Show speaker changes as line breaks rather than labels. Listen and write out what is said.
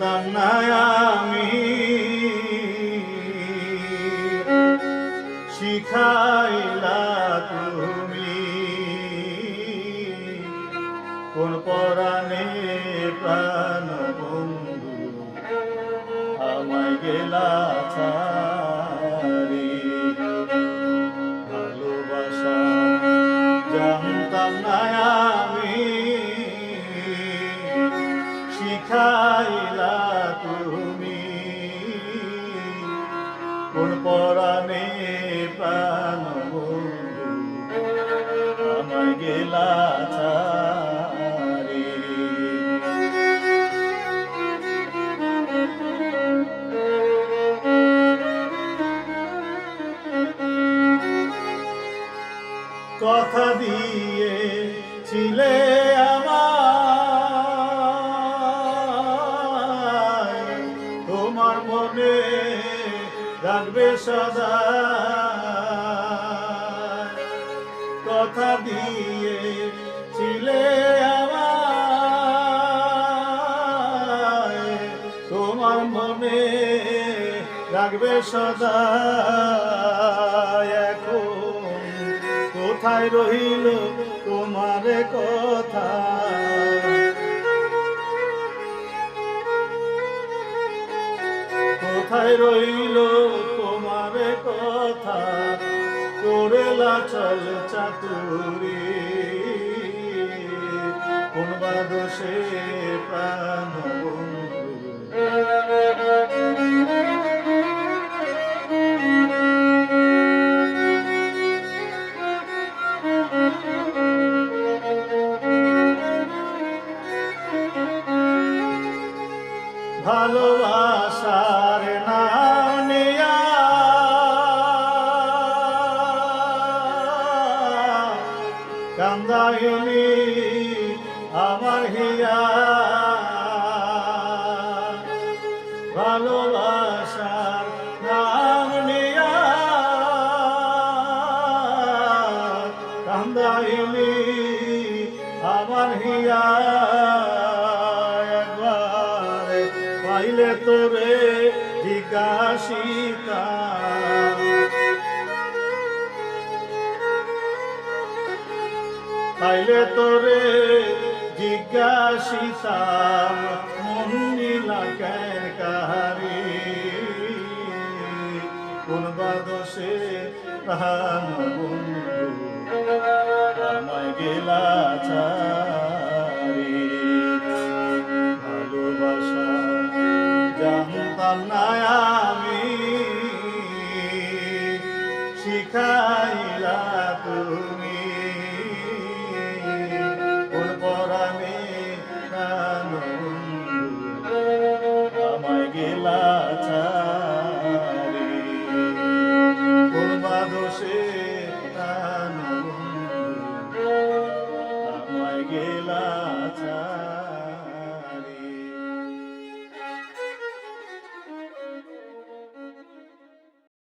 সন্তান আমি। শিখাইলা তুমি কোন পরাণে প্রাণ বন্ধু আমায় গেলা ছাড়ি। ভালোবাসা জানি শিখাইলা তুমি। কোন পরাণে প্রাণ আমায় গেলা কথা দিয়ে ছিলে মনে রাখবে সদা। কথা দিয়ে ছিলে তোমার মনে রাখবে সদা। এখন কোথায় রহিল তোমার কথা? কোথায় রইল তোমার কথা। করেলা চল চাতুরি। কোন বাদশে প্রাণ বন্ধু। কান্দাইলি আমার হিয়া। ভালোবাসার নাম নিয়া। কান্দাইলি আমার হিয়া। একবার পাইলে তোরে জিজ্ঞাসিতা পাইলে তোরে জিজ্ঞাসিতাম মন নীলাকের কাহারি? কোন বাদশে প্রাণ বন্ধু গেলা আমি শিখাইলা